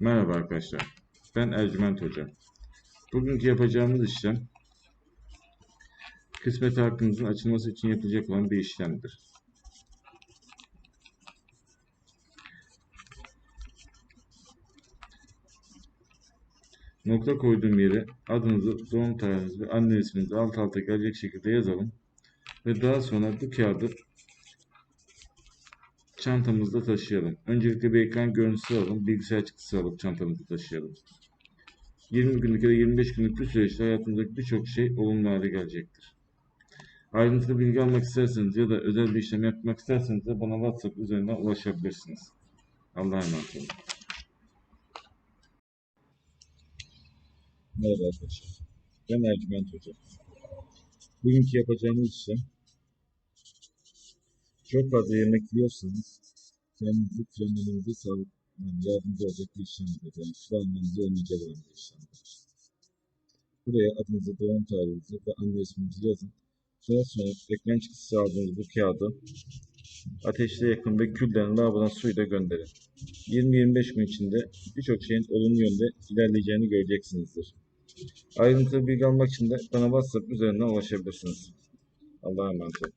Merhaba arkadaşlar. Ben Ercüment Hoca. Bugünkü yapacağımız işlem kısmet hakkınızın açılması için yapılacak olan bir işlemdir. Nokta koyduğum yere adınızı, doğum tarihinizi ve anne isminizi alt alta gelecek şekilde yazalım. Ve daha sonra bu kağıdı çantamızda taşıyalım. Öncelikle bir ekran görüntüsü alalım. Bilgisayar çıktısı alıp çantamızda taşıyalım. 20 günlük ya da 25 günlük bir süreçte hayatınızdaki birçok şey olumlu hale gelecektir. Ayrıntılı bilgi almak isterseniz ya da özel bir işlem yapmak isterseniz de bana WhatsApp üzerinden ulaşabilirsiniz. Allah'a emanet olun. Merhaba arkadaşlar. Ben Ercüment Hoca. Bugünkü yapacağımız işlem çok fazla yemek yiyorsanız kendinizi frenlemenize sağlık yani yardımcı olacak bir işlemdir. Yani kilo almanızı önleyecek olan bir işlemdir. Buraya adınızı, doğum tarihinizi ve anne isminizi yazın. Daha sonra ekran çıktısı aldığınız bu kağıdı ateşle yakın ve külden lavabodan suyla gönderin. 20-25 gün içinde birçok şeyin olumlu yönde ilerleyeceğini göreceksinizdir. Ayrıntılı bilgi almak için de bana WhatsApp üzerinden ulaşabilirsiniz. Allah'a emanet olun.